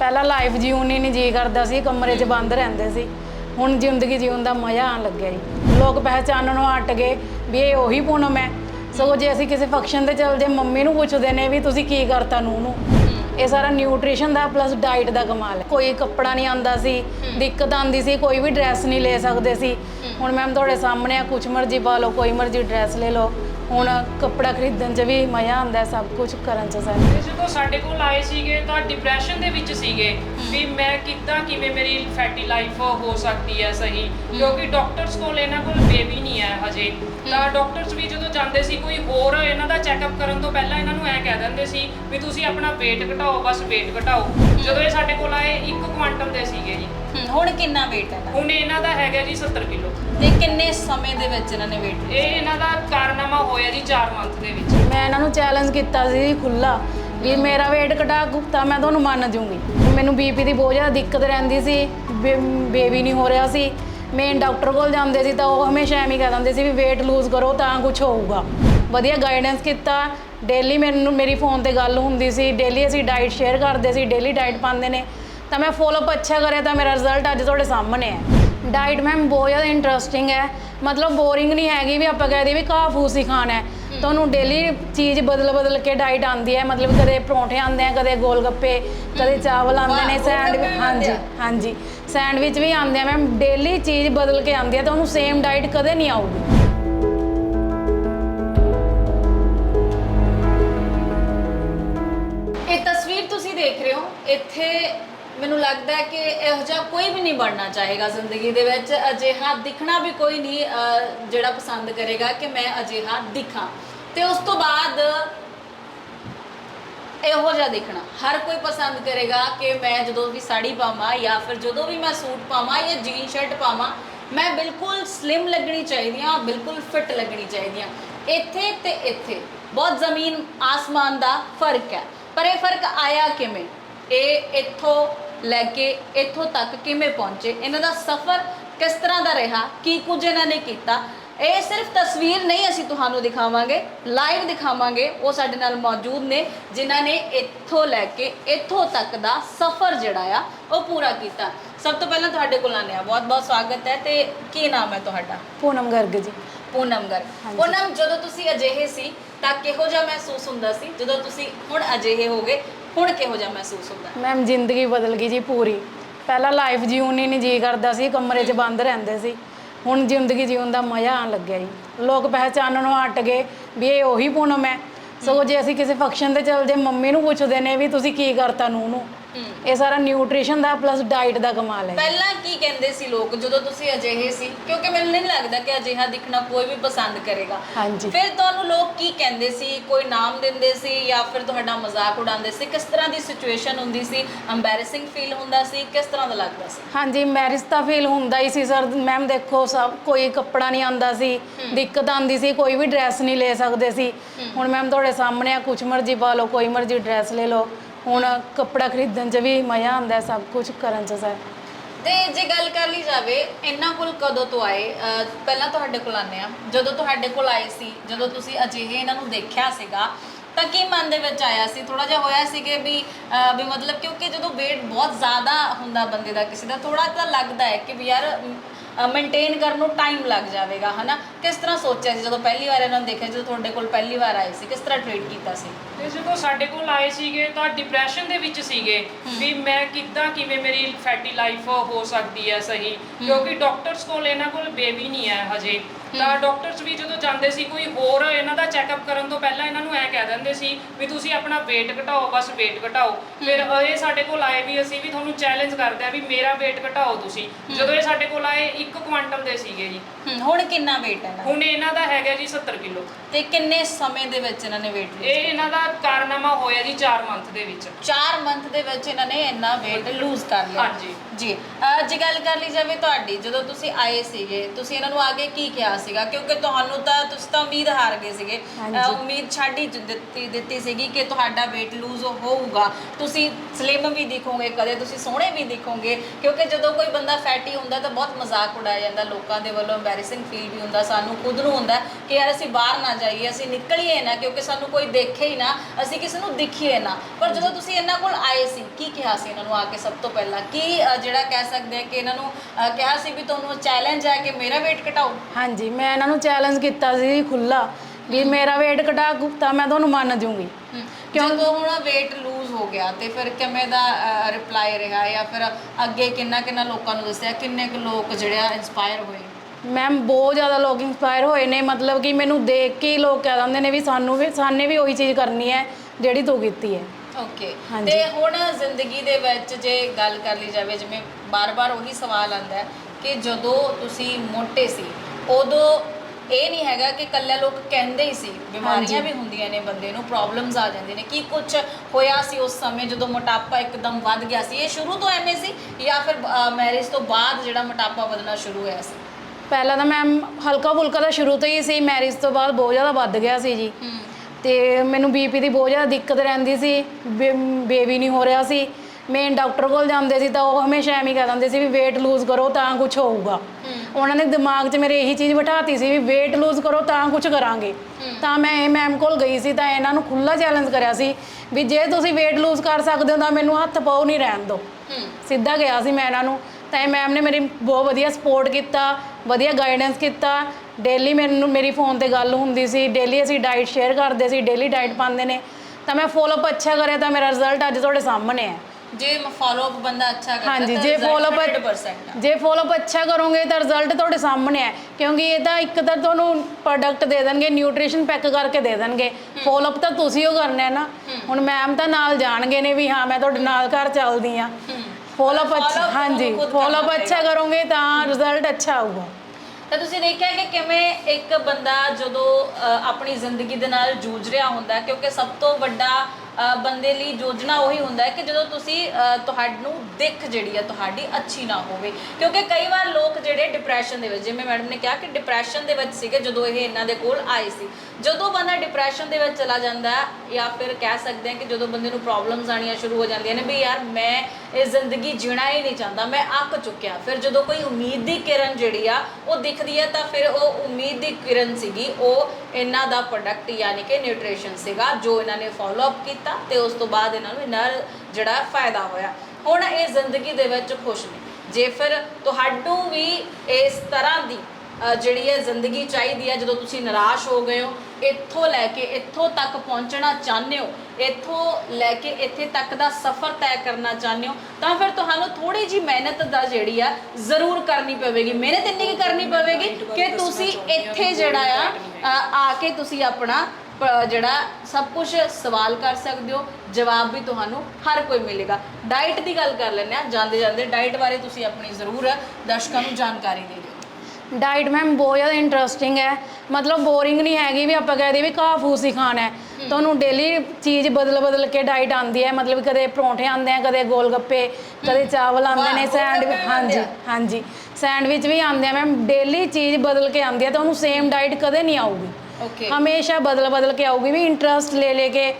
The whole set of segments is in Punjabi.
ਪਹਿਲਾਂ ਲਾਈਫ ਜਿਉਣ ਹੀ ਨਹੀਂ ਜੀ ਕਰਦਾ ਸੀ, ਕਮਰੇ 'ਚ ਬੰਦ ਰਹਿੰਦੇ ਸੀ। ਹੁਣ ਜ਼ਿੰਦਗੀ ਜਿਉਣ ਦਾ ਮਜ਼ਾ ਆਉਣ ਲੱਗਿਆ ਜੀ। ਲੋਕ ਪਹਿਚਾਨਣੋਂ ਹਟ ਗਏ ਵੀ ਇਹ ਉਹੀ ਪੂਨਮ ਹੈ। ਸਗੋਂ ਜੇ ਅਸੀਂ ਕਿਸੇ ਫੰਕਸ਼ਨ ਤੇ ਚੱਲ ਜੇ, ਮੰਮੀ ਨੂੰ ਪੁੱਛਦੇ ਨੇ ਵੀ ਤੁਸੀਂ ਕੀ ਕਰਤਾ ਨੂੰ ਨੂੰ? ਇਹ ਸਾਰਾ ਨਿਊਟ੍ਰੀਸ਼ਨ ਦਾ ਪਲੱਸ ਡਾਈਟ ਦਾ ਕਮਾਲ ਹੈ। ਕੋਈ ਕੱਪੜਾ ਨਹੀਂ ਆਂਦਾ ਸੀ, ਦਿੱਕਤ ਆਂਦੀ ਸੀ, ਕੋਈ ਵੀ ਡਰੈਸ ਨਹੀਂ ਲੈ ਸਕਦੇ ਸੀ। ਹੁਣ ਮੈਮ ਤੁਹਾਡੇ ਸਾਹਮਣੇ ਆ, ਕੁਛ ਮਰਜ਼ੀ ਪਾ ਲਓ, ਕੋਈ ਮਰਜ਼ੀ ਡਰੈਸ ਲੈ ਲਓ। ਹੁਣ ਕੱਪੜਾ ਖਰੀਦਣ 'ਚ ਵੀ ਮਜ਼ਾ ਆਉਂਦਾ ਹੈ ਸਭ ਕੁਝ ਕਰਨ 'ਚ ਸਾਨੂੰ ਤੇ ਜਦੋਂ ਸਾਡੇ ਕੋਲ ਆਏ ਸੀਗੇ ਤਾਂ ਡਿਪਰੈਸ਼ਨ ਦੇ ਵਿੱਚ ਸੀਗੇ ਵੀ ਮੈਂ ਕਿੱਦਾਂ ਕਿਵੇਂ ਮੇਰੀ ਫੈਟੀ ਲਾਈਫ ਹੋ ਸਕਦੀ ਹੈ ਸਹੀ? ਕਿਉਂਕਿ ਡਾਕਟਰਸ ਕੋਲ ਇਹਨਾਂ ਕੋਲ ਬੇਬੀ ਨਹੀਂ ਹੈ ਹਜੇ। ਤਾਂ ਡਾਕਟਰਸ ਵੀ ਜਦੋਂ ਜਾਂਦੇ ਸੀ ਕੋਈ ਹੋਰ ਇਹਨਾਂ ਦਾ ਚੈੱਕਅਪ ਕਰਨ ਤੋਂ ਪਹਿਲਾਂ ਇਹਨਾਂ ਨੂੰ ਐ ਕਹਿ ਦਿੰਦੇ ਸੀ ਵੀ ਤੁਸੀਂ ਆਪਣਾ weight ਘਟਾਓ ਬਸ weight ਘਟਾਓ। ਜਦੋਂ ਇਹ ਸਾਡੇ ਕੋਲ ਆਏ 1 ਕੁਆਂਟਲ ਦੇ ਸੀਗੇ ਜੀ। ਹੁਣ ਕਿੰਨਾ weight ਹੈ? ਹੁਣ ਇਹਨਾਂ ਦਾ ਹੈਗਾ ਜੀ 70 ਕਿਲੋ। ਤੇ ਕਿੰਨੇ ਸਮੇਂ ਦੇ ਵਿੱਚ ਇਹਨਾਂ ਨੇ weight ਇਹ ਇਹਨਾਂ ਦਾ ਕਾਰਨਾਮਾ ਹੋਇਆ ਜੀ 4 ਮੰਥ ਦੇ ਵਿੱਚ। ਮੈਂ ਇਹਨਾਂ ਨੂੰ ਚੈਲੰਜ ਕੀਤਾ ਸੀ ਖੁੱਲਾ ਵੀ ਮੇਰਾ weight ਘਟਾ ਗੁਪਤਾ ਮੈਂ ਤੁਹਾਨੂੰ ਮੰਨ ਜੂੰਗੀ। ਮੈਨੂੰ ਬੀਪੀ ਦੀ ਬਹੁਤ ਜ਼ਿਆਦਾ ਦਿੱਕਤ ਰਹਿੰਦੀ ਸੀ ਬੇਬੀ ਨਹੀਂ ਹੋ ਰਿਹਾ ਸੀ। ਮੇਨ ਡਾਕਟਰ ਕੋਲ ਜਾਂਦੇ ਸੀ ਤਾਂ ਉਹ ਹਮੇਸ਼ਾ ਐਵੇਂ ਹੀ ਕਹਿ ਦਿੰਦੇ ਸੀ ਵੀ weight ਲੂਜ਼ ਕਰੋ ਤਾਂ ਕੁਝ ਹੋਊਗਾ। ਵਧੀਆ ਗਾਈਡੈਂਸ ਕੀਤਾ। ਡੇਲੀ ਮੈਨੂੰ ਮੇਰੀ ਫੋਨ ਤੇ ਗੱਲ ਹੁੰਦੀ ਸੀ। ਡੇਲੀ ਅਸੀਂ ਡਾਈਟ ਸ਼ੇਅਰ ਕਰਦੇ ਸੀ ਡੇਲੀ ਡਾਈਟ ਪਾਉਂਦੇ ਨੇ। ਤਾਂ ਮੈਂ ਫੋਲੋਅਪ ਅੱਛਾ ਕਰਿਆ ਤਾਂ ਮੇਰਾ ਰਿਜ਼ਲਟ ਅੱਜ ਤੁਹਾਡੇ ਸਾਹਮਣੇ ਹੈ। ਡਾਈਟ ਮੈਮ ਬਹੁਤ ਜ਼ਿਆਦਾ ਇੰਟਰਸਟਿੰਗ ਹੈ। ਮਤਲਬ ਬੋਰਿੰਗ ਨਹੀਂ ਹੈਗੀ ਵੀ ਆਪਾਂ ਕਹਿ ਦਈਏ ਵੀ ਘਾਹ ਫੂਸ ਹੀ ਖਾਣਾ ਹੈ। ਤੁਹਾਨੂੰ ਡੇਲੀ ਚੀਜ਼ ਬਦਲ ਬਦਲ ਕੇ ਡਾਈਟ ਆਉਂਦੀ ਹੈ। ਮਤਲਬ ਕਦੇ ਪਰੌਂਠੇ ਆਉਂਦੇ ਆ ਕਦੇ ਗੋਲ ਗੱਪੇ ਕਦੇ ਚਾਵਲ ਆਉਂਦੇ ਨੇ ਸੈਂਡਵਿਚ ਹਾਂਜੀ। ਹਾਂਜੀ। ਸੈਂਡਵਿਚ ਵੀ ਆਉਂਦੇ ਆ ਮੈਮ ਡੇਲੀ ਚੀਜ਼ ਬਦਲ ਕੇ ਆਉਂਦੀ ਹੈ ਤੁਹਾਨੂੰ ਸੇਮ ਡਾਈਟ ਕਦੇ ਨਹੀਂ ਆਊਗੀ। ਇਹ ਤਸਵੀਰ ਤੁਸੀਂ ਦੇਖ ਰਹੇ ਹੋ। ਇੱਥੇ ਮੈਨੂੰ ਲੱਗਦਾ ਹੈ ਕਿ ਇਹੋ ਜਿਹਾ ਕੋਈ ਵੀ ਨਹੀਂ ਬਣਨਾ ਚਾਹੇਗਾ ਜ਼ਿੰਦਗੀ ਦੇ ਵਿੱਚ। ਅਜਿਹਾ ਦਿਖਣਾ ਵੀ ਕੋਈ ਨਹੀਂ ਅਹ, ਜਿਹੜਾ ਪਸੰਦ ਕਰੇਗਾ ਕਿ ਮੈਂ ਅਜਿਹਾ ਦਿਖਾਂ। ਤੇ ਉਸ ਤੋਂ ਬਾਅਦ ਇਹੋ ਜਿਹਾ ਦਿਖਣਾ। ਹਰ ਕੋਈ ਪਸੰਦ ਕਰੇਗਾ ਕਿ ਮੈਂ ਜਦੋਂ ਵੀ ਸਾੜੀ ਪਾਵਾਂ ਜਾਂ ਫਿਰ ਜਦੋਂ ਵੀ ਮੈਂ ਸੂਟ ਪਾਵਾਂ ਜਾਂ ਜੀਨ ਸ਼ਰਟ ਪਾਵਾਂ ਮੈਂ ਬਿਲਕੁਲ ਸਲਿਮ ਲੱਗਣੀ ਚਾਹੀਦੀ ਹਾਂ ਬਿਲਕੁਲ ਫਿੱਟ ਲੱਗਣੀ ਚਾਹੀਦੀ ਹਾਂ। ਇੱਥੇ ਤੇ ਇੱਥੇ ਬਹੁਤ ਜ਼ਮੀਨ ਆਸਮਾਨ ਦਾ ਫ਼ਰਕ ਹੈ। ਪਰ ਇਹ ਫ਼ਰਕ ਆਇਆ ਕਿਵੇਂ? ਇਹ ਇੱਥੋਂ ਲੈ ਕੇ ਇੱਥੋਂ ਤੱਕ ਕਿਵੇਂ ਪਹੁੰਚੇ? ਇਹਨਾਂ ਦਾ ਸਫ਼ਰ ਕਿਸ ਤਰ੍ਹਾਂ ਦਾ ਰਿਹਾ? ਕੀ ਕੁਝ ਇਹਨਾਂ ਨੇ ਕੀਤਾ? ਇਹ ਸਿਰਫ ਤਸਵੀਰ ਨਹੀਂ ਅਸੀਂ ਤੁਹਾਨੂੰ ਦਿਖਾਵਾਂਗੇ ਲਾਈਵ ਦਿਖਾਵਾਂਗੇ। ਉਹ ਸਾਡੇ ਨਾਲ ਮੌਜੂਦ ਨੇ ਜਿਨ੍ਹਾਂ ਨੇ ਇੱਥੋਂ ਲੈ ਕੇ ਇੱਥੋਂ ਤੱਕ ਦਾ ਸਫ਼ਰ ਜਿਹੜਾ ਆ ਉਹ ਪੂਰਾ ਕੀਤਾ। ਸਭ ਤੋਂ ਪਹਿਲਾਂ ਤੁਹਾਡੇ ਕੋਲ ਆਨੇ ਆ ਬਹੁਤ ਬਹੁਤ ਸਵਾਗਤ ਹੈ ਤੇ ਕੀ ਨਾਮ ਹੈ ਤੁਹਾਡਾ? ਪੂਨਮ ਗਰਗ ਜੀ। ਪੂਨਮ ਗਰ ਹਾਂਜੀ। ਪੂਨਮ ਜਦੋਂ ਤੁਸੀਂ ਅਜਿਹੇ ਸੀ ਤਾਂ ਕਿਹੋ ਜਿਹਾ ਮਹਿਸੂਸ ਹੁੰਦਾ ਸੀ? ਜਦੋਂ ਤੁਸੀਂ ਹੁਣ ਅਜਿਹੇ ਹੋ ਗਏ ਹੁਣ ਕਿਹੋ ਜਿਹਾ ਮਹਿਸੂਸ ਹੁੰਦਾ? ਮੈਮ ਜ਼ਿੰਦਗੀ ਬਦਲ ਗਈ ਜੀ ਪੂਰੀ। ਪਹਿਲਾਂ ਲਾਈਫ ਜਿਉਣ ਹੀ ਨਹੀਂ ਜੀ ਕਰਦਾ ਸੀ, ਕਮਰੇ 'ਚ ਬੰਦ ਰਹਿੰਦੇ ਸੀ। ਹੁਣ ਜ਼ਿੰਦਗੀ ਜਿਉਣ ਦਾ ਮਜ਼ਾ ਆਉਣ ਲੱਗਿਆ ਜੀ। ਲੋਕ ਪਹਿਚਾਨਣੋਂ ਹਟ ਗਏ ਵੀ ਇਹ ਉਹੀ ਪੂਨਮ ਹੈ ਸਗੋਂ ਜੇ ਅਸੀਂ ਕਿਸੇ ਫੰਕਸ਼ਨ ਤੇ ਚੱਲ ਜੇ ਮੰਮੀ ਨੂੰ ਪੁੱਛਦੇ ਨੇ ਵੀ ਤੁਸੀਂ ਕੀ ਕਰਤਾ ਨੂੰ ਨੂੰ। ਇਹ ਸਾਰਾ ਨਿਊਟ੍ਰੀਸ਼ਨ ਦਾ ਪਲੱਸ ਡਾਈਟ ਦਾ ਕਮਾਲ ਹੈ। ਪਹਿਲਾਂ ਕੀ ਕਹਿੰਦੇ ਸੀ ਲੋਕ ਜਦੋਂ ਤੁਸੀਂ ਅਜਿਹੇ ਸੀ? ਕਿਉਂਕਿ ਮੈਨੂੰ ਨਹੀਂ ਲੱਗਦਾ ਕਿ ਅਜਿਹਾ ਦਿਖਣਾ ਕੋਈ ਵੀ ਪਸੰਦ ਕਰੇਗਾ। ਹਾਂਜੀ। ਫਿਰ ਤੁਹਾਨੂੰ ਲੋਕ ਕੀ ਕਹਿੰਦੇ ਸੀ? ਕੋਈ ਨਾਮ ਦਿੰਦੇ ਸੀ ਜਾਂ ਫਿਰ ਤੁਹਾਡਾ ਮਜ਼ਾਕ ਉਡਾਉਂਦੇ ਸੀ? ਕਿਸ ਤਰ੍ਹਾਂ ਦੀ ਸਿਚੁਏਸ਼ਨ ਹੁੰਦੀ ਸੀ? ਐਮਬੈਰਸਿੰਗ ਫੀਲ ਹੁੰਦਾ ਸੀ? ਕਿਸ ਤਰ੍ਹਾਂ ਦਾ ਲੱਗਦਾ ਸੀ? ਹਾਂਜੀ ਮੈਰਿਜ ਤਾਂ ਫੀਲ ਹੁੰਦਾ ਹੀ ਸੀ ਸਰ ਮੈਮ ਦੇਖੋ ਸਭ ਕੋਈ ਕੱਪੜਾ ਨਹੀਂ ਆਂਦਾ ਸੀ। ਦਿੱਕਤ ਆਂਦੀ ਸੀ ਕੋਈ ਵੀ ਡਰੈਸ ਨਹੀਂ ਲੈ ਸਕਦੇ ਸੀ। ਹੁਣ ਮੈਮ ਤੁਹਾਡੇ ਸਾਹਮਣੇ ਆ ਕੁਛ ਮਰਜ਼ੀ ਪਾ ਲਓ ਕੋਈ ਮਰਜ਼ੀ ਡਰੈਸ ਲੈ ਲਓ। ਹੁਣ ਕੱਪੜਾ ਖਰੀਦਣ 'ਚ ਵੀ ਮਜ਼ਾ ਆਉਂਦਾ ਹੈ, ਸਭ ਕੁਝ ਕਰਨ 'ਚ ਸਰ। ਤੇ ਜੇ ਗੱਲ ਕਰ ਲਈ ਜਾਵੇ, ਇਹਨਾਂ ਕੋਲ ਕਦੋਂ ਤੋਂ ਆਏ? ਅਹ, ਪਹਿਲਾਂ ਤੁਹਾਡੇ ਕੋਲ ਆਨੇ ਆ ਜਦੋਂ ਤੁਹਾਡੇ ਕੋਲ ਆਏ ਸੀ, ਜਦੋਂ ਤੁਸੀਂ ਅਜਿਹੇ ਇਹਨਾਂ ਨੂੰ ਦੇਖਿਆ ਸੀਗਾ, ਤਾਂ ਕੀ ਮਨ ਦੇ ਵਿੱਚ ਆਇਆ ਸੀ? ਥੋੜਾ ਜਿਹਾ ਹੋਇਆ ਸੀਗੇ ਵੀ, ਅਹ, ਵੀ ਮਤਲਬ ਕਿਉਂਕਿ ਜਦੋਂ weight ਬਹੁਤ ਜ਼ਿਆਦਾ ਹੁੰਦਾ ਬੰਦੇ ਦਾ ਕਿਸੇ ਦਾ ਥੋੜਾ ਤਾਂ ਲੱਗਦਾ ਹੈ ਕਿ ਵੀ ਯਾਰ ਮੇਨਟੇਨ ਕਰਨ ਨੂੰ ਟਾਈਮ ਲੱਗ ਜਾਵੇਗਾ ਹਨਾ? ਕਿਸ ਤਰ੍ਹਾਂ ਸੋਚਿਆ ਸੀ ਜਦੋਂ ਪਹਿਲੀ ਵਾਰ ਇਹਨਾਂ ਨੂੰ ਦੇਖਿਆ ਜਦੋਂ ਤੁਹਾਡੇ ਕੋਲ ਪਹਿਲੀ ਵਾਰ ਆਏ ਸੀ? ਕਿਸ ਤਰ੍ਹਾਂ ਟ੍ਰੀਟ ਕੀਤਾ ਸੀ? ਤੇ ਜਦੋਂ ਸਾਡੇ ਕੋਲ ਆਏ ਸੀਗੇ ਤਾਂ ਡਿਪਰੈਸ਼ਨ ਦੇ ਵਿੱਚ ਸੀਗੇ ਵੀ ਮੈਂ ਕਿੱਦਾਂ ਕਿਵੇਂ ਮੇਰੀ ਫੈਟੀ ਲਾਈਫ ਹੋ ਸਕਦੀ ਹੈ ਸਹੀ? ਕਿਉਂਕਿ ਡਾਕਟਰਸ ਕੋਲ ਇਹਨਾਂ ਕੋਲ ਬੇਬੀ ਨਹੀਂ ਹੈ ਹਜੇ। ਤਾਂ ਡਾਕਟਰਸ ਵੀ ਜਦੋਂ ਜਾਂਦੇ ਸੀ ਕੋਈ ਹੋਰ ਇਹਨਾਂ ਦਾ ਚੈੱਕਅਪ ਕਰਨ ਤੋਂ ਪਹਿਲਾਂ ਇਹਨਾਂ ਨੂੰ ਐ ਕਹਿ ਦਿੰਦੇ ਸੀ ਵੀ ਤੁਸੀਂ ਆਪਣਾ weight ਘਟਾਓ ਬਸ weight ਘਟਾਓ। ਫਿਰ ਇਹ ਸਾਡੇ ਕੋਲ ਆਏ ਵੀ ਅਸੀਂ ਵੀ ਤੁਹਾਨੂੰ ਚੈਲੰਜ ਕਰਦੇ ਆ ਵੀ ਮੇਰਾ weight ਘਟਾਓ ਤੁਸੀਂ। ਜਦੋਂ ਇਹ ਸਾਡੇ ਕੋਲ ਆਏ 1 ਕੁਆਂਟਲ ਦੇ ਸੀਗੇ ਜੀ। ਹੁਣ ਕਿੰਨਾ weight ਹੈ? ਹੁਣ ਇਹਨਾਂ ਦਾ ਹੈਗਾ ਜੀ 70 ਕਿਲੋ। ਤੇ ਕਿੰਨੇ ਸਮੇਂ ਦੇ ਵਿੱਚ ਇਹਨਾਂ ਨੇ weight ਇਹ ਇਹਨਾਂ ਦਾ ਕਾਰਨਾਮਾ ਹੋਇਆ ਜੀ 4 ਮੰਥ ਦੇ ਵਿੱਚ। 4 ਮੰਥ ਦੇ ਵਿੱਚ ਇਹਨਾਂ ਨੇ ਇੰਨਾ weight ਲੂਜ਼ ਕਰ ਲਿਆ। ਹਾਂਜੀ। ਜੀ ਅਹ ਜੇ ਗੱਲ ਕਰ ਲਈ ਜਾਵੇ ਤੁਹਾਡੀ ਜਦੋਂ ਤੁਸੀਂ ਆਏ ਸੀਗੇ ਤੁਸੀਂ ਇਹਨਾਂ ਨੂੰ ਆਗੇ ਕੀ ਕਿਹਾ ਸੀਗਾ? ਕਿਉਂਕਿ ਤੁਹਾਨੂੰ ਤਾਂ ਤੁਸੀਂ ਤਾਂ ਉਮੀਦ ਹਾਰ ਗਏ ਸੀਗੇ। ਅਹ ਹਾਂਜੀ। ਉਮੀਦ ਛੱਡ ਹੀ ਦਿੱਤੀ ਦਿੱਤੀ ਸੀਗੀ ਕਿ ਤੁਹਾਡਾ weight lose ਹੋਊਗਾ। ਤੁਸੀਂ ਸਲਿਮ ਵੀ ਦਿਖੋਗੇ ਕਦੇ ਤੁਸੀਂ ਸੋਹਣੇ ਵੀ ਦਿਖੋਗੇ। ਕਿਉਂਕਿ ਜਦੋਂ ਕੋਈ ਬੰਦਾ ਫੈਟੀ ਹੁੰਦਾ ਤਾਂ ਬਹੁਤ ਮਜ਼ਾਕ ਉਡਾਇਆ ਜਾਂਦਾ। ਲੋਕਾਂ ਦੇ ਵੱਲੋਂ ਐਮਬੈਰੈਸਿੰਗ ਫੀਲ ਵੀ ਹੁੰਦਾ ਸਾਨੂੰ ਖੁਦ ਨੂੰ ਹੁੰਦਾ ਕਿ ਯਾਰ ਅਸੀਂ ਬਾਹਰ ਨਾ ਜਾਈਏ ਅਸੀਂ ਨਿਕਲੀਏ ਨਾ ਕਿਉਂਕਿ ਸਾਨੂੰ ਕੋਈ ਦੇਖੇ ਹੀ ਨਾ ਅਸੀਂ ਕਿਸੇ ਨੂੰ ਦਿਖੀਏ ਨਾ। ਪਰ ਜਦੋਂ ਤੁਸੀਂ ਇਹਨਾਂ ਕੋਲ ਆਏ ਸੀ ਕੀ ਕਿਹਾ ਸੀ ਇਹਨਾਂ ਨੂੰ ਆ ਕੇ ਸਭ ਤੋਂ ਪਹਿਲਾਂ? ਕੀ ਅਹ, ਜਿਹੜਾ ਕਹਿ ਸਕਦੇ ਆ ਕਿ ਇਹਨਾਂ ਨੂੰ ਕਿਹਾ ਸੀ ਵੀ ਤੁਹਾਨੂੰ ਚੈਲੰਜ ਹੈ ਕਿ ਮੇਰਾ weight ਘਟਾਓ। ਹਾਂਜੀ ਮੈਂ ਇਹਨਾਂ ਨੂੰ ਚੈਲੰਜ ਕੀਤਾ ਸੀ ਖੁੱਲਾ ਵੀ ਮੇਰਾ weight ਘਟਾ ਤਾਂ ਮੈਂ ਤੁਹਾਨੂੰ ਮੰਨ ਜੂੰਗੀ ਕਿਉਂ? ਜਦੋਂ ਹੁਣ weight lose ਹੋ ਗਿਆ ਤੇ ਫਿਰ ਕਿਵੇਂ ਦਾ ਰਿਪਲਾਈ ਰਿਹਾ ਜਾਂ ਫਿਰ ਅੱਗੇ ਕਿੰਨਾ ਕਿੰਨਾ ਲੋਕਾਂ ਨੂੰ ਦੱਸਿਆ ਕਿੰਨੇ ਕੁ ਲੋਕ ਜਿਹੜੇ ਆ ਇਨਸਪਾਇਰ ਹੋਏ? ਮੈਮ ਬਹੁਤ ਜ਼ਿਆਦਾ ਲੋਕ ਇੰਸਪਾਇਰ ਹੋਏ ਨੇ ਮਤਲਬ ਕਿ ਮੈਨੂੰ ਦੇਖ ਕੇ ਹੀ ਲੋਕ ਕਹਿ ਦਿੰਦੇ ਨੇ ਵੀ ਸਾਨੂੰ ਵੀ ਸਾਨੇ ਵੀ ਉਹੀ ਚੀਜ਼ ਕਰਨੀ ਹੈ ਜਿਹੜੀ ਤੂੰ ਕੀਤੀ ਹੈ। ਓਕੇ ਹਾਂਜੀ। ਤੇ ਹੁਣ ਜ਼ਿੰਦਗੀ ਦੇ ਵਿੱਚ ਜੇ ਗੱਲ ਕਰ ਲਈ ਜਾਵੇ ਜਿਵੇਂ ਬਾਰ-ਬਾਰ ਉਹੀ ਸਵਾਲ ਆਉਂਦਾ ਹੈ ਕਿ ਜਦੋਂ ਤੁਸੀਂ ਮੋਟੇ ਸੀ ਉਦੋਂ ਇਹ ਨਹੀਂ ਹੈਗਾ ਕਿ ਕੱਲਾ ਲੋਕ ਕਹਿੰਦੇ ਹੀ ਸੀ ਬਿਮਾਰੀਆਂ ਹਾਂਜੀ। ਵੀ ਹੁੰਦੀਆਂ ਨੇ ਬੰਦੇ ਨੂੰ ਪ੍ਰੋਬਲਮਸ ਆ ਜਾਂਦੀਆਂ ਨੇ ਕੀ ਕੁਝ ਹੋਇਆ ਸੀ ਉਸ ਸਮੇਂ ਜਦੋਂ ਮੋਟਾਪਾ ਇੱਕਦਮ ਵੱਧ ਗਿਆ ਸੀ? ਇਹ ਸ਼ੁਰੂ ਤੋਂ ਐਵੇਂ ਸੀ ਜਾਂ ਫਿਰ ਮੈਰਿਜ ਤੋਂ ਬਾਅਦ ਜਿਹੜਾ ਮੋਟਾਪਾ ਵਧਣਾ ਸ਼ੁਰੂ ਹੋਇਆ ਸੀ? ਪਹਿਲਾਂ ਤਾਂ ਮੈਮ ਹਲਕਾ ਫੁਲਕਾ ਤਾਂ ਸ਼ੁਰੂ ਤੋਂ ਹੀ ਸੀ ਮੈਰਿਜ ਤੋਂ ਬਾਅਦ ਬਹੁਤ ਜ਼ਿਆਦਾ ਵੱਧ ਗਿਆ ਸੀ ਜੀ। ਹੂੰ। ਤੇ ਮੈਨੂੰ ਬੀਪੀ ਦੀ ਬਹੁਤ ਜ਼ਿਆਦਾ ਦਿੱਕਤ ਰਹਿੰਦੀ ਸੀ ਬੇਬੀ ਨਹੀਂ ਹੋ ਰਿਹਾ ਸੀ। ਮੇਨ ਡਾਕਟਰ ਕੋਲ ਜਾਂਦੇ ਸੀ ਤਾਂ ਉਹ ਹਮੇਸ਼ਾ ਐਵੇਂ ਕਹਿ ਦਿੰਦੇ ਸੀ ਵੀ weight lose ਕਰੋ ਤਾਂ ਕੁਝ ਹੋਊਗਾ। ਉਹਨਾਂ ਨੇ ਦਿਮਾਗ 'ਚ ਮੇਰੇ ਇਹੀ ਚੀਜ਼ ਬਿਠਾਤੀ ਸੀ ਵੀ weight lose ਕਰੋ ਤਾਂ ਕੁਝ ਕਰਾਂਗੇ। ਤਾਂ ਮੈਂ ਇਹ ਮੈਮ ਕੋਲ ਗਈ ਸੀ ਤਾਂ ਇਹਨਾਂ ਨੂੰ ਖੁੱਲਾ ਚੈਲੰਜ ਕਰਿਆ ਸੀ ਵੀ ਜੇ ਤੁਸੀਂ weight lose ਕਰ ਸਕਦੇ ਹੋ ਤਾਂ ਮੈਨੂੰ ਹੱਥ ਪਾਉ ਨਹੀਂ ਰਹਿਣ ਦਿਓ। ਸਿੱਧਾ ਗਿਆ ਸੀ ਮੈਂ ਇਹਨਾਂ ਨੂੰ। ਤਾਂ ਇਹ ਮੈਮ ਨੇ ਮੇਰੀ ਬਹੁਤ ਵਧੀਆ ਸਪੋਰਟ ਕੀਤਾ ਵਧੀਆ ਗਾਈਡੈਂਸ ਕੀਤਾ। ਡੇਲੀ ਮੈਨੂੰ ਮੇਰੀ ਫੋਨ ਤੇ ਗੱਲ ਹੁੰਦੀ ਸੀ ਡੇਲੀ ਅਸੀਂ ਡਾਈਟ ਸ਼ੇਅਰ ਕਰਦੇ ਸੀ ਡੇਲੀ ਡਾਈਟ ਪਾਉਂਦੇ ਨੇ। ਤਾਂ ਮੈਂ ਫੋਲੋਅਪ ਅੱਛਾ ਕਰਿਆ ਤਾਂ ਮੇਰਾ ਰਿਜ਼ਲਟ ਅੱਜ ਤੁਹਾਡੇ ਸਾਹਮਣੇ ਹੈ। ਜੇ ਫਾਲੋ ਅਪ ਬੰਦਾ ਅੱਛਾ ਕਰਦਾ ਹਾਂਜੀ ਜੇ ਫੋਲੋਅਪ 100% ਆ। ਜੇ ਫੋਲੋਅਪ ਅੱਛਾ ਕਰੋਗੇ ਤਾਂ ਰਿਜ਼ਲਟ ਤੁਹਾਡੇ ਸਾਹਮਣੇ ਹੈ। ਕਿਉਂਕਿ ਇਹ ਤਾਂ ਇੱਕ ਤਾਂ ਤੁਹਾਨੂੰ ਪ੍ਰੋਡਕਟ ਦੇ ਦੇਣਗੇ ਨਿਊਟ੍ਰੀਸ਼ਨ ਪੈਕ ਕਰਕੇ ਦੇ ਦੇਣਗੇ। ਫੋਲੋਅਪ ਤਾਂ ਤੁਸੀਂ ਉਹ ਕਰਨਾ ਹੈ ਨਾ। ਹੁਣ ਮੈਮ ਤਾਂ ਨਾਲ ਜਾਣਗੇ ਨੇ ਵੀ ਹਾਂ ਮੈਂ ਤੁਹਾਡੇ ਨਾਲ ਘਰ ਚੱਲਦੀ ਆ ਹੂੰ। ਫੋਲੋਅਪ ਹਾਂਜੀ ਫੋਲੋਅਪ ਅੱਛਾ ਕਰੋਗੇ ਤਾਂ ਰਿਜ਼ਲਟ ਅੱਛਾ ਆਊਗਾ। ਤਾਂ ਤੁਸੀਂ ਦੇਖਿਆ ਕਿ ਕਿਵੇਂ ਇੱਕ ਬੰਦਾ ਜਦੋਂ ਅ, ਆਪਣੀ ਜ਼ਿੰਦਗੀ ਦੇ ਨਾਲ ਜੂਝ ਰਿਹਾ ਹੁੰਦਾ ਹੈ, ਕਿਉਂਕਿ ਸਭ ਤੋਂ ਵੱਡਾ ਬੰਦੇ ਲਈ ਯੋਜਨਾ ਉਹੀ ਹੁੰਦਾ ਹੈ ਕਿ ਜਦੋਂ ਤੁਸੀਂ ਤੁਹਾਨੂੰ ਦਿੱਖ ਜਿਹੜੀ ਆ ਤੁਹਾਡੀ ਅੱਛੀ ਨਾ ਹੋਵੇ। ਕਿਉਂਕਿ ਕਈ ਵਾਰ ਲੋਕ ਜਿਹੜੇ ਡਿਪਰੈਸ਼ਨ ਦੇ ਵਿੱਚ, ਜਿਵੇਂ ਮੈਡਮ ਨੇ ਕਿਹਾ ਕਿ ਡਿਪਰੈਸ਼ਨ ਦੇ ਵਿੱਚ ਸੀਗੇ ਜਦੋਂ ਇਹ ਇਹਨਾਂ ਦੇ ਕੋਲ ਆਏ ਸੀ। ਜਦੋਂ ਬੰਦਾ ਡਿਪਰੈਸ਼ਨ ਦੇ ਵਿੱਚ ਚਲਾ ਜਾਂਦਾ ਹੈ, ਜਾਂ ਫਿਰ ਕਹਿ ਸਕਦੇ ਹਾਂ ਕਿ ਜਦੋਂ ਬੰਦੇ ਨੂੰ ਪ੍ਰੋਬਲਮਸ ਆਣੀਆਂ ਸ਼ੁਰੂ ਹੋ ਜਾਂਦੀਆਂ ਨੇ ਵੀ ਯਾਰ ਮੈਂ ਇਹ ਜ਼ਿੰਦਗੀ ਜੀਣਾ ਹੀ ਨਹੀਂ ਚਾਹੁੰਦਾ, ਮੈਂ ਅੱਕ ਚੁੱਕਿਆ। ਫਿਰ ਜਦੋਂ ਕੋਈ ਉਮੀਦ ਦੀ ਕਿਰਨ ਜਿਹੜੀ ਆ, ਉਹ ਦਿਖਦੀ ਹੈ ਤਾਂ ਫਿਰ ਉਹ ਉਮੀਦ ਦੀ ਕਿਰਨ ਸੀਗੀ, ਉਹ ਇਹਨਾਂ ਦਾ ਪ੍ਰੋਡਕਟ ਯਾਨੀ ਕਿ ਨਿਊਟ੍ਰੀਸ਼ਨ ਸੀਗਾ, ਜੋ ਇਹਨਾਂ ਨੇ ਫਾਲੋ ਅਪ ਕੀਤਾ ਤੇ ਉਸ ਤੋਂ ਬਾਅਦ ਇਹਨਾਂ ਨੂੰ ਇਹਨਾਂ ਜਿਹੜਾ ਫਾਇਦਾ ਹੋਇਆ। ਹੁਣ ਇਹ ਜ਼ਿੰਦਗੀ ਦੇ ਵਿੱਚ ਖੁਸ਼ ਨੇ। ਜੇ ਫਿਰ ਤੁਹਾਨੂੰ ਵੀ ਇਸ ਤਰ੍ਹਾਂ ਦੀ ਜਿਹੜੀ ਹੈ ਜ਼ਿੰਦਗੀ ਚਾਹੀਦੀ ਹੈ, ਜਦੋਂ ਤੁਸੀਂ ਨਿਰਾਸ਼ ਹੋ ਗਏ ਹੋ ਇੱਥੋਂ ਲੈ ਕੇ ਇੱਥੋਂ ਤੱਕ ਪਹੁੰਚਣਾ ਚਾਹੁੰਦੇ ਹੋ, ਇੱਥੋਂ ਲੈ ਕੇ ਇੱਥੇ ਤੱਕ ਦਾ ਸਫ਼ਰ ਤੈਅ ਕਰਨਾ ਚਾਹੁੰਦੇ ਹੋ, ਤਾਂ ਫਿਰ ਤੁਹਾਨੂੰ ਥੋੜੀ ਜੀ ਮਿਹਨਤ ਦਾ ਜਿਹੜੀ ਆ ਜ਼ਰੂਰ ਕਰਨੀ ਪਵੇਗੀ। ਮਿਹਨਤ ਇੰਨੀ ਕੀ ਕਰਨੀ ਪਵੇਗੀ ਕਿ ਤੁਸੀਂ ਇੱਥੇ ਜਿਹੜਾ ਆ ਆ ਕੇ ਤੁਸੀਂ ਆਪਣਾ ਜਿਹੜਾ ਸਭ ਕੁਝ ਸਵਾਲ ਕਰ ਸਕਦੇ ਹੋ, ਜਵਾਬ ਵੀ ਤੁਹਾਨੂੰ ਹਰ ਕੋਈ ਮਿਲੇਗਾ। ਡਾਈਟ ਦੀ ਗੱਲ ਕਰ ਲੈਂਦੇ ਆ ਜਾਂਦੇ ਜਾਂਦੇ ਡਾਈਟ ਬਾਰੇ ਤੁਸੀਂ ਆਪਣੀ ਜ਼ਰੂਰ ਦਰਸ਼ਕਾਂ ਨੂੰ ਜਾਣਕਾਰੀ ਦੇ ਡਾਈਟ ਮੈਮ ਬਹੁਤ ਜ਼ਿਆਦਾ ਇੰਟਰਸਟਿੰਗ ਹੈ। ਮਤਲਬ ਬੋਰਿੰਗ ਨਹੀਂ ਹੈਗੀ ਵੀ ਆਪਾਂ ਕਹਿ ਦਈਏ ਵੀ ਘਾਹ ਫੂਸ ਹੀ ਖਾਣਾ ਹੈ। ਤੁਹਾਨੂੰ ਡੇਲੀ ਚੀਜ਼ ਬਦਲ ਬਦਲ ਕੇ ਡਾਈਟ ਆਉਂਦੀ ਹੈ। ਮਤਲਬ ਕਦੇ ਪਰੌਂਠੇ ਆਉਂਦੇ ਆ ਕਦੇ ਗੋਲ ਗੱਪੇ ਕਦੇ ਚਾਵਲ ਆਉਂਦੇ ਨੇ ਸੈਂਡਵਿਚ ਹਾਂਜੀ। ਹਾਂਜੀ। ਸੈਂਡਵਿਚ ਵੀ ਆਉਂਦੇ ਆ ਮੈਮ ਡੇਲੀ ਚੀਜ਼ ਬਦਲ ਕੇ ਆਉਂਦੀ ਹੈ ਤਾਂ ਉਹਨੂੰ ਸੇਮ ਡਾਈਟ ਕਦੇ ਨਹੀਂ ਆਊਗੀ। ਓਕੇ ਹਮੇਸ਼ਾ ਬਦਲ ਬਦਲ ਕੇ ਆਊਗੀ ਵੀ ਇੰਟਰਸਟ ਲੈ ਲੈ ਕੇ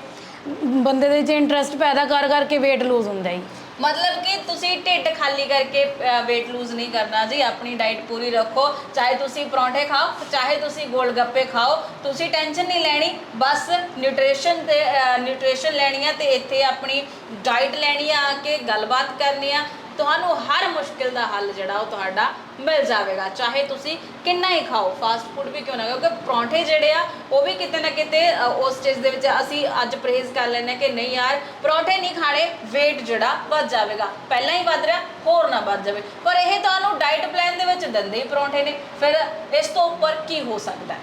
ਬੰਦੇ ਦੇ ਵਿੱਚ ਇੰਟਰਸਟ ਪੈਦਾ ਕਰ ਕਰਕੇ weight lose ਹੁੰਦਾ ਹੀ ਮਤਲਬ ਕਿ ਤੁਸੀਂ ਢਿੱਡ ਖਾਲੀ ਕਰਕੇ weight lose ਨਹੀਂ ਕਰਨਾ ਜੀ, ਆਪਣੀ ਡਾਈਟ ਪੂਰੀ ਰੱਖੋ। ਚਾਹੇ ਤੁਸੀਂ ਪਰੌਂਠੇ ਖਾਓ, ਚਾਹੇ ਤੁਸੀਂ ਗੋਲ ਗੱਪੇ ਖਾਓ, ਤੁਸੀਂ ਟੈਨਸ਼ਨ ਨਹੀਂ ਲੈਣੀ। ਬਸ ਨਿਊਟ੍ਰੀਸ਼ਨ ਤੇ ਨਿਊਟ੍ਰੀਸ਼ਨ ਲੈਣੀ ਆ ਤੇ ਇੱਥੇ ਆਪਣੀ ਡਾਈਟ ਲੈਣੀ ਆ ਆ ਕੇ ਗੱਲਬਾਤ ਕਰਨੀ ਆ। ਤੁਹਾਨੂੰ ਹਰ ਮੁਸ਼ਕਿਲ ਦਾ ਹੱਲ ਜਿਹੜਾ ਉਹ ਤੁਹਾਡਾ ਮਿਲ ਜਾਵੇਗਾ। ਚਾਹੇ ਤੁਸੀਂ ਕਿੰਨਾ ਹੀ ਖਾਓ ਫਾਸਟ ਫੂਡ ਵੀ ਕਿਉਂ ਨਾ ਕਿਉਂਕਿ ਪਰੌਂਠੇ ਜਿਹੜੇ ਆ, ਉਹ ਵੀ ਕਿਤੇ ਨਾ ਕਿਤੇ ਉਸ ਚੀਜ਼ ਦੇ ਵਿੱਚ ਅਸੀਂ ਅੱਜ ਪ੍ਰੇਜ਼ ਕਰ ਲੈਂਦੇ ਹਾਂ ਕਿ ਨਹੀਂ ਯਾਰ, ਪਰੌਂਠੇ ਨਹੀਂ ਖਾਣੇ, weight ਜਿਹੜਾ ਵੱਧ ਜਾਵੇਗਾ। ਪਹਿਲਾਂ ਹੀ ਵੱਧ ਰਿਹਾ, ਹੋਰ ਨਾ ਵੱਧ ਜਾਵੇ। ਪਰ ਇਹ ਤੁਹਾਨੂੰ ਡਾਈਟ ਪਲਾਨ ਦੇ ਵਿੱਚ ਦਿੰਦੇ ਹੀ ਪਰੌਂਠੇ ਨੇ। ਫਿਰ ਇਸ ਤੋਂ ਉੱਪਰ ਕੀ ਹੋ ਸਕਦਾ